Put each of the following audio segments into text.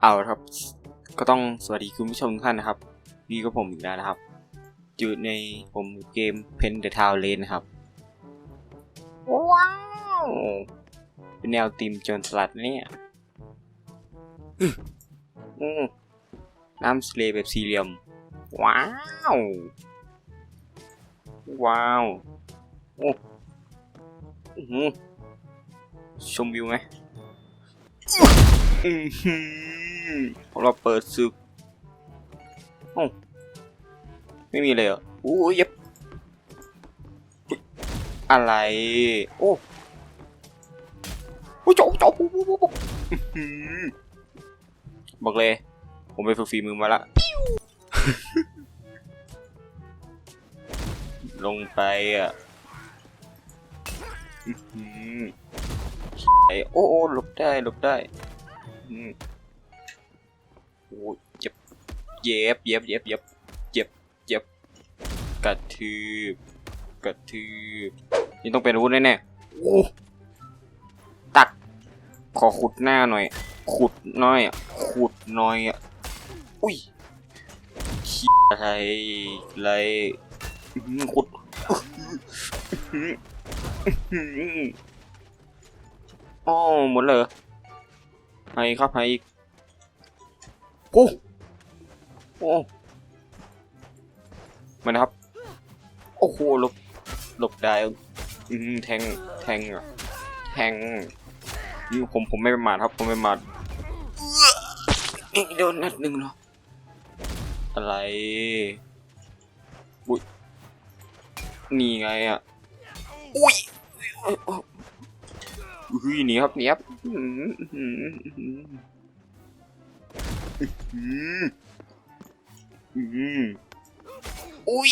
เอาละครับ ก็ต้องสวัสดีคุณผู้ชมทุกท่านนะครับ นี่ก็ผมอีกแล้วนะครับ อยู่ในผมเกม Pen the Town Lane นะครับ ว้าว เป็นแนวทีมโจนสลัดนะเนี่ยอื้ออืมน้ำสเลย์แบบสี่เหลี่ยม ว้าว ว้าว โอ้อื้อหือชมวิวไหมอือหือ เราเปิดศึกโอ้ไม่มีเลยเหรอโอ้ยเย็บอะไร โอ้โอ้ยโจ๊กโจ๊กอื้อหือบอกเลย ผมไปฝึกฝีมือมาละ ลงไปอะไอ้โอ้หลบได้ หลบได้ โอ้ยเจ็บ เย็บ เย็บ เย็บ เย็บเจ็บเจ็บ กระทืบ กระทืบ นี่ต้องเป็นอาวุธแน่ๆโอ้ตัก ขอขุดหน้าหน่อย ขุดหน้อยอะขุดหน้อยอะ อุ้ยเหี้ยอะไรอะไรอื้อหือขุดอื้อหืออื้อหืออ๋อหมดเลยเหรอให้ครับให้อีกโอ้โอ้มานะครับ โอ้โหหลบหลบได้อืมแทงแทงอะแทงนี่ผมผมไม่ประมาทครับ ผมไม่ประมาทเอ๊ะโดนนัดหนึ่งเหรออะไรอุ้ยนี่ไงอะอุ้ยเอ้ยเอ้ยอุ้ยหนีครับหนีครับอื้อหืออื้อหืออื้อหืออื้อหืออุ้ย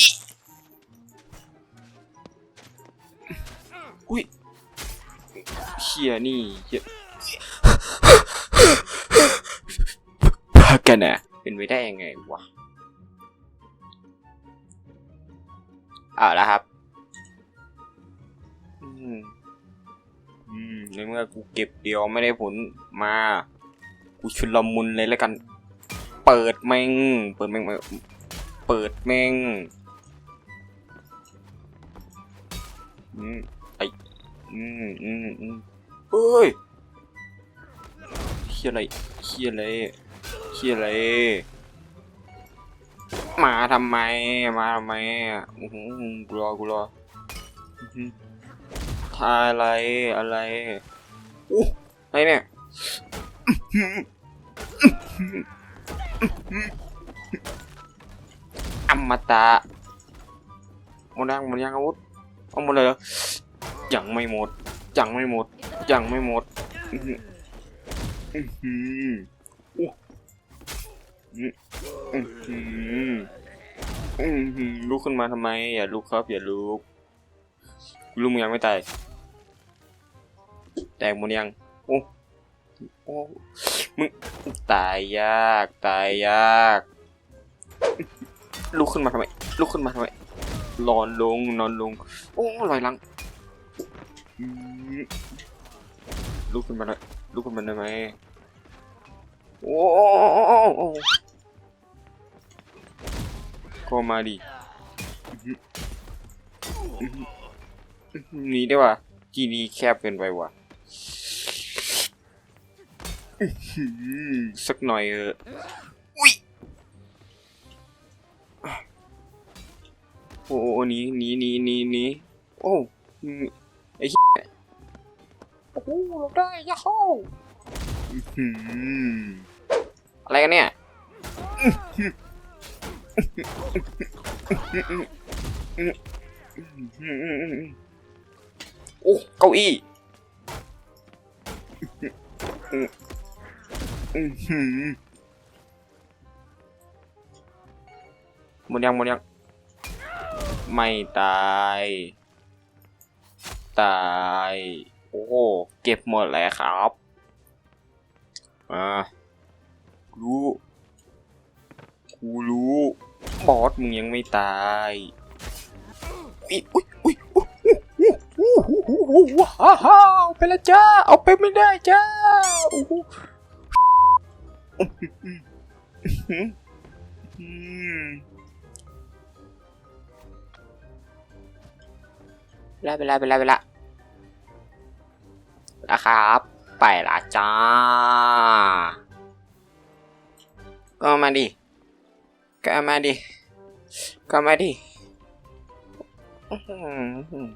อุ้ยเชียนี่เหี้ยพากันนะเป็นไปได้ยังไงวะเอาละครับ อืม อืมในเมื่อกูเก็บเดียวไม่ได้ผลมา กูชุลมุนเลยแล้วกัน เปิดแม่ง เปิดแม่งเปิดแม่งอืมไออืมอืมอืมเอ้ยเฮียอะไรเฮียอะไรเฮียอะไรมาทำไม มาทำไมอะอื้อหือกูรอกูรอ อะไรอะไรอู้อะไรเนี่ยอมตะหมดยังหมดยังอาวุธเอาหมดเลยเหรอยังไม่หมดยังไม่หมดยังไม่หมดอืออืออู้อื้อหืออือลุกขึ้นมาทำไม อย่าลุกครับ อย่าลุกลุงมึงยังไม่ตาย ตกหมดยัง โอ้โอ้มึงตายยากตายยาก ลุกขึ้นมาทำไม ลุกขึ้นมาทำไมนอนลงนอนลง โอ้ลอยหลังลุกขึ้นมาหน่อยลุกขึ้นมาได้ไหมโอ้โอ้ก็มาดิหนีได้ว่ะจีนี้แคบเกินไปว่ะ สักหน่อยเอออุ้ยโอ้โอ้หนีหนีหนีหนีหนีโอ้อืมไอ้เหี้ยโอ้โหเราได้ยาโฮอื้อหืออะไรกันเนี่ยอื้อหือโอ้เก้าอี้อื้อ หมดยังหมดยัง ไม่ตาย ตาย โอ้โห เก็บหมดแล้วครับอ่ารู้ กูรู้บอสมึงยังไม่ตายอุ๊ยอุ๊ยอุ๊ยอุ๊ยอุ๊ยอุ๊ยว้าวไปแล้วจ้า เอาไปไม่ได้จ้าโอ้โห อืมไปละไปละไปละไปละแล้วครับ ไปละจ้า ก็มาดิ ก็มาดิ ก็มาดิอื้อหือ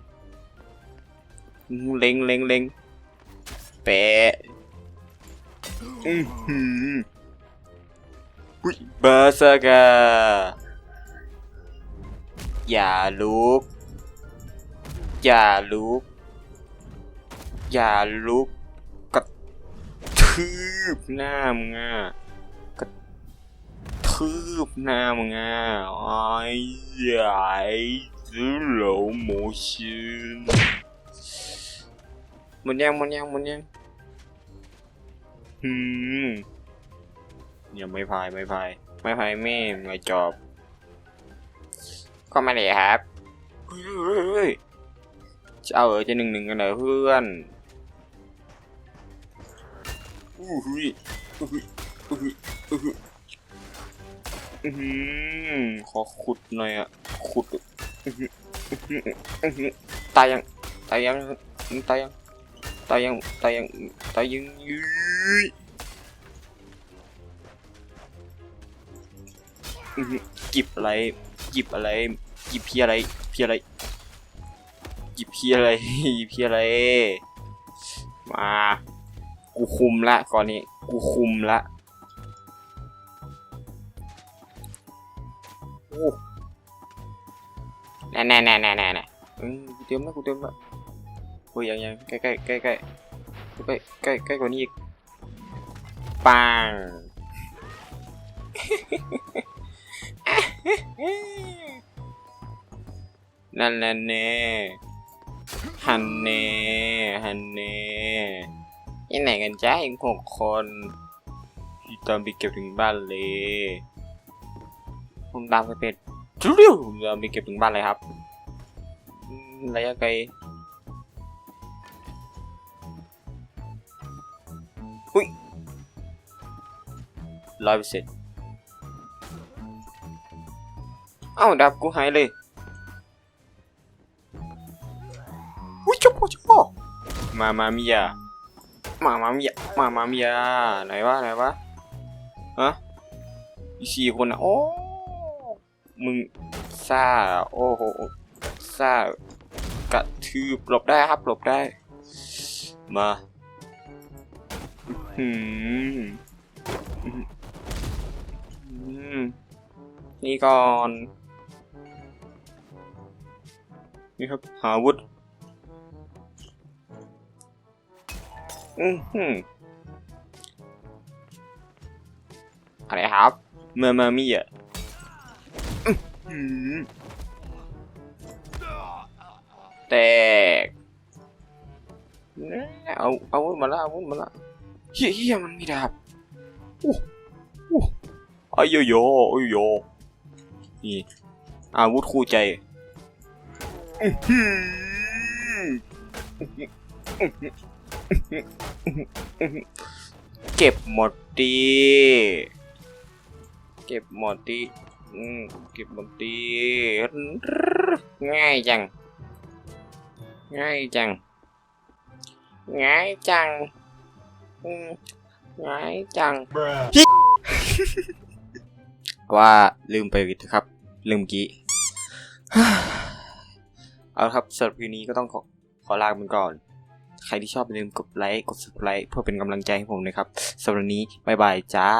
เล็งเล็งเล็งเป๊ะอือหืออุ๊ย เบอร์เซอร์กอร์อย่าลุก อย่าลุก อย่าลุกกระทืบหน้ามึงอะกระทืบหน้ามึงอะไอ้ใหญ่ซื้อโหลโมชินมันยังมันยังมันยังอืม ยังไม่พายไม่พายไม่พายแม่ไม่จอบก็มาเลยครับเฮ้ยเฮ้ยเฮ้ยจะเอาเออจะหนึ่งหนึ่งกันเหรอเพื่อนอู้หูยอู้หูยอู้หูยอู้หูยอื้อหือขอขุดหน่อยอะขุดอื้อหืออื้อหืออื้อหือตายยังตายยังตายยังตายยังตายยังตายยัง หยิบอะไรหยิบอะไรหยิบเพียอะไร เพียอะไรหยิบพี่อะไรหยิบพี่อะไร มา กูคุมละก่อนนี้ กูคุมละโอ้แน่แน่แน่แน่แน่แน่กูเตรียมละกูเตรียมละโอ้ยยังยังใกล้ใกล้ใกล้ใกล้ใกล้ใกล้ใกล้กว่านี้อีกปัง นั่นแหละเน่ฮันเน่ฮันเน่ยังไหนกันจ้าอีกหกคนพี่ตามไปเก็บถึงบ้านเลยผมตามไปเป็ดจุ๊วผมตามไปเก็บถึงบ้านเลยครับอืมระยะไกลหุ้ยร้อยเปอร์เซ็นต์ เอ้าดับกูหายเลยอุ้ยเจ้าพ่อเจ้าพ่อมามามิยามามามิยามามามิยาไหนวะไหนวะฮะอีกสี่คนนะโอ้มึงซ่าโอ้โหซ่ากระทืบหลบได้ครับหลบได้ มาอืมอืมอืมนี่ก่อน นี่ครับหาอาวุธอือหืออะไรครับ เมื่อมามีอะอื้อหือแตกเอาเอาอาวุธมาละเอาอาวุธมาละเฮียเฮียมันมีดาบโอ้โอ้อายโยโยอายโยนี่อาวุธคู่ใจอื้อหือ เก็บหมดดีเก็บหมดดีเก็บหมดดีง่ายจัง ง่ายจัง ง่ายจังง่ายจังว่าลืมไปครับ ลืมกี้ เอาละครับสำหรับคืนนี้ก็ต้องขอขอลาไปก่อน ใครที่ชอบอย่าลืมกดไลค์กด subscribe เพื่อเป็นกำลังใจให้ผมนะครับสำหรับวันนี้ บ๊ายบายจ้า